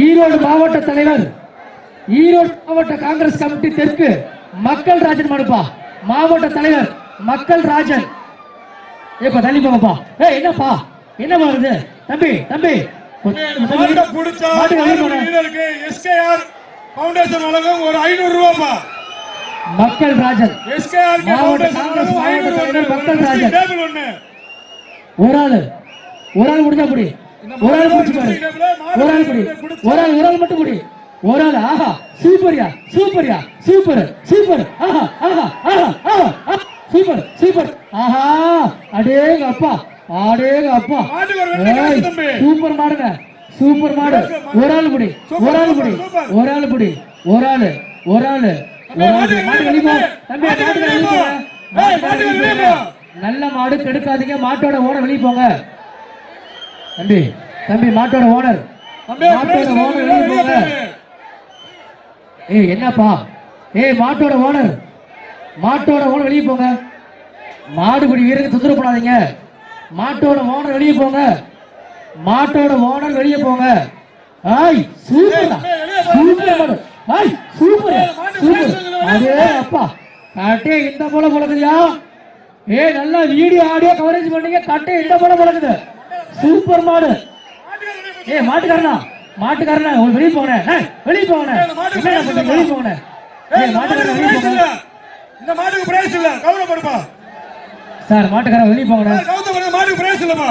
ஈரோடு மாவட்ட தலைவர் ஈரோடு மாவட்ட காங்கிரஸ் கமிட்டி தெற்கு மக்கள் ராஜன் மனுப்பா. மாவட்ட தலைவர் மக்கள் ராஜன். ஏப்பா தள்ளி போங்கப்பா. ஏய் என்னப்பா? என்ன பண்ணுது தம்பி தம்பி. மக்கள் ராஜன். மாவட்ட காங்கிரஸ் மக்கள் ராஜன். ஒரு ஆளு. ஒரு ஆள் முடிஞ்சா புடி. ஒரு ஆள் முடிச்சு பாரு ஒரு ஆள் புடி ஒரு ஆள் ஒரு ஆள் மட்டும் புடி. ஒரு ஆள் ஆஹா சூப்பர்யா சூப்பர்யா சூப்பர் சூப்பர் ஆஹா ஆஹா ஆஹா ஆஹா சூப்பர் சூப்பர். ஆஹா அடேங்க அப்பா அடேங்க அப்பா. சூப்பர் மாடுங்க சூப்பர் மாடு. ஒரு ஆள் புடி ஒரு ஆள் புடி ஒரு ஆள் புடி ஒரு ஆள் ஒரு ஆள். நல்ல மாடு கெடுக்காதீங்க மாட்டோட ஓனர் வெளிய போங்க. தம்பி தம்பி மாட்டோட ஓனர். மாட்டோட ஓனர் வெளிய வெளிய போங்க போங்க. ஏய் என்னப்பா? ஏய் மாட்டோட ஓனர். மாட்டோட ஓனர் வெளிய போங்க. மாடுபிடி வீரருக்கு தொந்தரவு பண்ணாதீங்க. மாட்டோட ஓனர் வெளிய போங்க. மாட்டோட ஓனர் வெளிய போங்க. ஆய் சூப்பர் சூப்பர் மாடு. ஆய் சூப்பர். சூப்பர் அதே அப்பா. கட்டே இந்த போல போலக்குதியா ஏய் நல்லா வீடியோ ஆடியோ கவரேஜ் பண்ணீங்க. கட்டே இந்த போல போலக்குது சூப்பர் மாடு. ஏய் மாட்டுக்காரனா? மாட்டுக்காரனா? ஒரு வெளிய போனேன் வெளிய போனேன் வெளிய போனேன் மாட்டுக்காரன் மாட்டுக்கு வெளிய இல்ல. இந்த மாட்டுக்கு பிரைஸ் இல்ல. கவலைப்படுப்பா சார் மாட்டுக்காரன் வெளிய கௌதம் இந்த மாட்டுக்கு பிரைஸ் இல்லப்பா.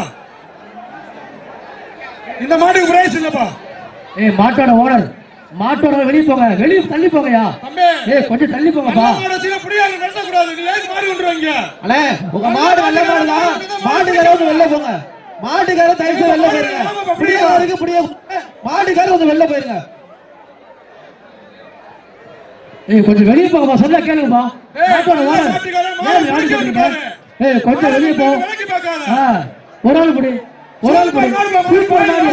இந்த மாட்டுக்கு பிரைஸ் இல்லப்பா. ஏய் மாட்டோட ஓனர். மாட்டோட வெளிய போங்க. வெளிய தள்ளி போங்கயா ஏய் கொஞ்சம் தள்ளி போங்கப்பா. புடியாது நடத்தக்கூடாது நீ லேஸ் மாறி கொண்டுருவாங்க. அண்ணே உங்க மாடு நல்ல மாடுதான் மாட்டுக்காரர் வந்து வெளில போங்க. மாட்டுக்காரர் தயவு வெளில போயிருங்க. புடியவருக்கு புடிய மாட்டுக்காரர் வந்து வெளில போயிருங்க. ஏய் கொஞ்சம் வெளிய போங்கப்பா சொன்னா கேளுங்கப்பா. ஏய், மாட்டோட ஏன் மாடு பிடிக்காது சொல்றீங்க. ஏய் கொஞ்சம் வெளிய போ. ஆ ஒரு ஆள் புடி ஒரு ஆள் புடி. சூப்பர் மாடு,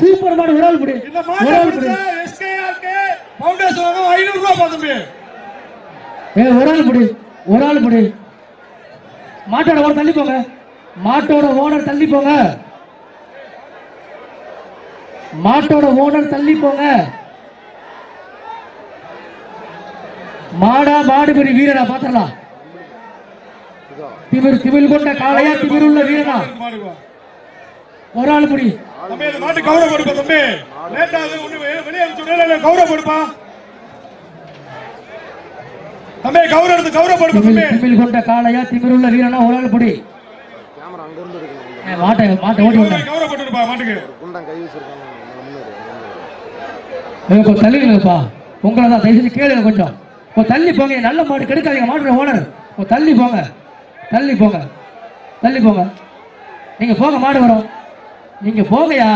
சூப்பர் மாடு ஒரு ஆள் புடி. ஒரு ஆள் புடி. எஸ்கேஆர்கே ஃபவுண்டேஷன் வாங்க ஐநூறு ரூபாய் தம்பி ஏய் ஒரு ஆள் புடி ஒரு ஆள் புடி. மாட்டோட ஓனர் தள்ளி போங்க மாட்டோட ஓனர் தள்ளி போங்க. மாட்டோட ஓனர் தள்ளி போங்க. மாடா மாடுபடி வீரனா பாத்திரலாம் திமிர் திமிழ் கொண்ட காளையா திமிர் உள்ள வீரனா? ஒரு ஆள் புடி மாட்டு கௌரவ கொடுப்பா தம்பி. லேட் ஆகுது ஒண்ணு வெளியே கௌரவ கொடுப்பா. தம்பி கௌரவ கௌரவ கொடுப்பா தம்பி. திமிழ் கொண்ட காளையா திமிர் உள்ள வீரனா ஒரு ஆள் புடி மாட்டை மாட்டை ஓட்டி விட்டேன் கௌரவ போட்டுருப்பா மாட்டுக்கு. குண்டம் கை வச்சிருக்காங்க கொஞ்சம் தள்ளிங்கப்பா உங்களை தான் தயவு செஞ்சு கேளுங்க கொஞ்சம். கொஞ்சம் தள்ளி போங்க நல்ல மாடு கெடுக்காதீங்க மாட்டோட ஓனர். கொஞ்சம் தள்ளி போங்க. தள்ளி போங்க. தள்ளி போங்க. நீங்க போங்க மாடு வரும். நீங்க போங்கயா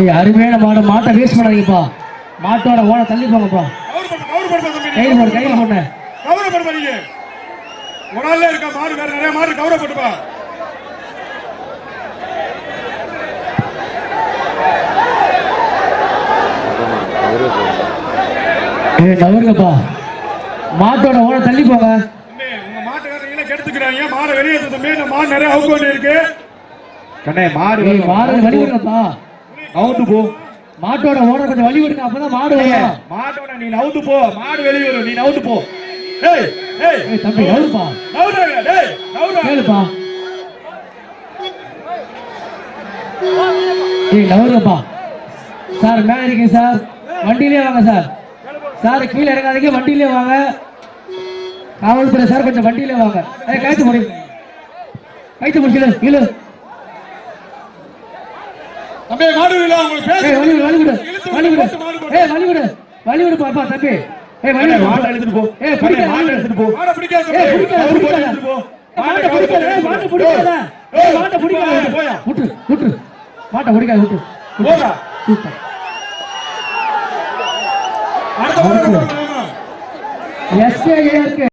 ஏய் அருமையான மாடு மாட்டை வேஸ்ட் பண்ணாதீங்கப்பா. மாட்டோட ஓனர் தள்ளி போட்டு கொடுப்பா தம்பி கையில் போடு கையில் போட்டேன் கௌரவ கொடுப்பா நீங்க ஒரு ஆள்ல இருக்கா மாடு வேற நிறைய மாடு கௌரவ போட்டுப்பா ஏய் நவருங்கப்பா மாட்டோட ஓனர் தள்ளி போங்க. உங்க மாட்டுக்காரங்க கெடுத்துக்கிறாங்க. மாடை வெளியே எடுத்து மாடு நிறைய அவுக்க இருக்கு கண்ணே மாடு மாடு வழி விடுங்கப்பா அவுட்டு போ. மாட்டோட ஓனர் கொஞ்சம் வழி விடுங்க அப்பதான் மாடு வரும். மாட்டோட நீ நவுட்டு போ. மாடு வெளியே வரும் நீ நவுட்டு போ. ஏய் ஏய். தம்பி நவருப்பா நவுறாங்க டேய் நவுறா கேளுப்பா. ஏய் நவருங்கப்பா சார் மேல இருக்கீங்க சார். வண்டியிலே வாங்க சார். சார் கீழே இறங்காதீங்க வண்டியிலே வாங்க. காவல்துறை சார் கொஞ்சம் வண்டியிலே வாங்க. ஏய் கைத்து முடி. கைத்து முடிக்கல கீழே. தம்பி மாடு இல்ல உங்களுக்கு பேச ஏய் வழி விடு வழி விடு வழி மாடு. ஏய் வழி விடு வழி விடு பாப்பா தம்பி. ஏய் வழி விடு மாட்டை எடுத்துட்டு போ. ஏய் பிடிக்காத மாட்டை எடுத்துட்டு போ. மாடை பிடிக்காத ஏய். பிடிக்காத பிடிக்காத. மாட்டை பிடிக்காத ஏய் மாட்டை பிடிக்காத ஏய் மாட்டை பிடிக்காத. போயா. விட்டு விட்டு மாட்டை பிடிக்காத விட்டு போடா. சூப்பர் அடுத்த மாடு கொடுக்கணும். எஸ்ஏ இருக்கு.